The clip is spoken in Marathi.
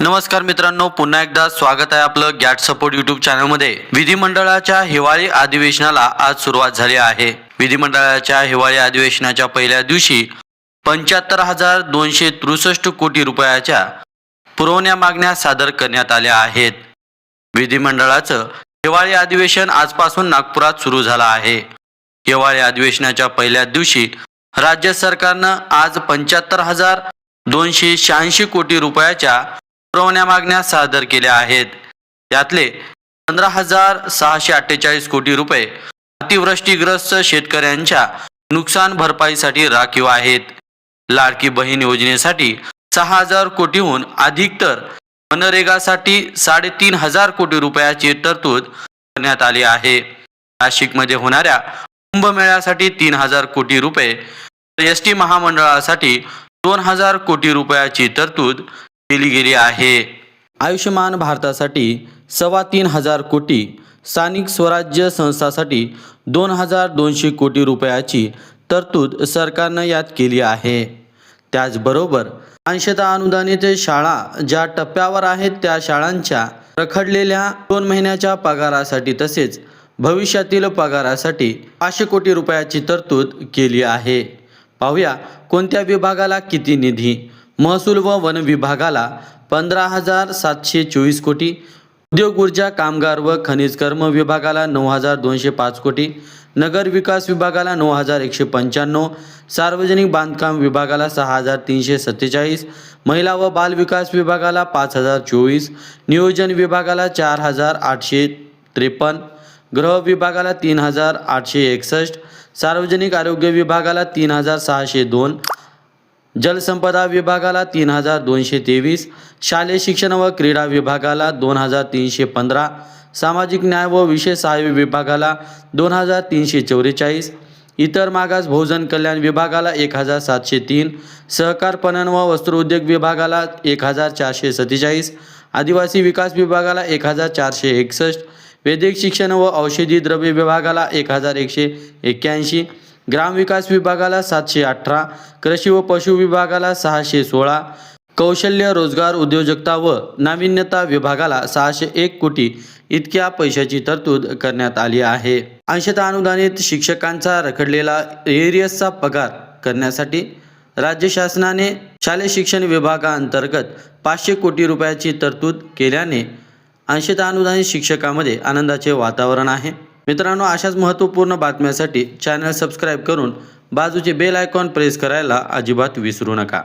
नमस्कार मित्रांनो पुन्हा एकदा स्वागत आहे आपलं गॅट सपोर्ट युट्यूब चॅनलमध्ये विधिमंडळाच्या हिवाळी अधिवेशनाला आज सुरुवात झाली आहे. विधिमंडळाच्या हिवाळी अधिवेशनाच्या पहिल्या दिवशी पंच्याहत्तर हजार दोनशे त्रुसष्ट कोटी रुपयाच्या पुरवण्या मागण्या सादर करण्यात आल्या आहेत. विधिमंडळाचं हिवाळी अधिवेशन आजपासून नागपुरात सुरू झालं आहे. हिवाळी अधिवेशनाच्या पहिल्या दिवशी राज्य सरकारनं आज पंच्याहत्तर हजार दोनशे शहाऐंशी कोटी रुपयाच्या पुरवण्या मागण्या सादर केल्या आहेत. त्यातले पंधरा हजार सहाशे अठ्ठेचाळीस कोटी रुपये अतिवृष्टीग्रस्त शेतकऱ्यांच्या नुकसान भरपाईसाठी राखीव आहेत. लाडकी बहीण योजनेसाठी सहा हजार कोटीहून अधिक तर मनरेगासाठी साडेतीन हजार कोटी रुपयाची तरतूद करण्यात आली आहे. नाशिकमध्ये होणाऱ्या कुंभमेळ्यासाठी तीन हजार कोटी रुपये एस टी महामंडळासाठी दोन हजार कोटी रुपयाची तरतूद केली गेली आहे. आयुष्यमान भारतासाठी सव्वा तीन हजार कोटी स्थानिक स्वराज्य संस्थासाठी दोन हजार दोनशे कोटी रुपयाची तरतूद सरकारनं यात केली आहे. त्याचबरोबर अंशतः अनुदानित शाळा ज्या टप्प्यावर आहेत त्या शाळांच्या रखडलेल्या दोन महिन्याच्या पगारासाठी तसेच भविष्यातील पगारासाठी पाचशे कोटी रुपयाची तरतूद केली आहे. पाहूया कोणत्या विभागाला किती निधी महसूल व वन विभागाला पंधरा हजार सातशे चोवीस कोटी उद्योग ऊर्जा कामगार व खनिज कर्म विभागाला नऊ हजार दोनशे पाच कोटी नगर विकास विभागाला नऊ हजार एकशे पंच्याण्णव सार्वजनिक बांधकाम विभागाला सहा हजार तीनशे सत्तेचाळीस महिला व बाल विकास विभागाला पाच हजार चोवीस नियोजन विभागाला चार हजार आठशे त्रेपन्न गृह विभागाला तीन हजार आठशे एकसष्ट सार्वजनिक आरोग्य विभागाला तीन हजार सहाशे दोन जलसंपदा विभागाला तीन हजार दोनशे तेवीस शालेय शिक्षण व क्रीडा विभागाला दोन हजार तीनशे पंधरा सामाजिक न्याय व विशेष सहाय्य विभागाला दोन हजार तीनशे चौवेचाळीस इतर मागास बहुजन कल्याण विभागाला एक हजार सातशे तीन सहकार पणन व वस्त्रोद्योग विभागाला एक हजार चारशे सत्तेचाळीस आदिवासी विकास विभागाला एक हजार चारशे एकसष्ट वैद्यक शिक्षण व औषधी द्रव्य विभागाला एक हजार एकशे एक्क्याऐंशी ग्रामविकास विभागाला सातशे अठरा कृषी व पशु विभागाला सहाशे सोळा कौशल्य रोजगार उद्योजकता व नाविन्यता विभागाला सहाशे एक कोटी इतक्या पैशाची तरतूद करण्यात आली आहे. अंशतः अनुदानित शिक्षकांचा रखडलेला एरियसचा पगार करण्यासाठी राज्य शासनाने शालेय शिक्षण विभागाअंतर्गत पाचशे कोटी रुपयाची तरतूद केल्याने अंशतः अनुदानित शिक्षकामध्ये आनंदाचे वातावरण आहे. मित्रांनो अशाच महत्त्वपूर्ण बातम्यासाठी चॅनल सबस्क्राईब करून बाजूचे बेल आयकॉन प्रेस करायला अजिबात विसरू नका.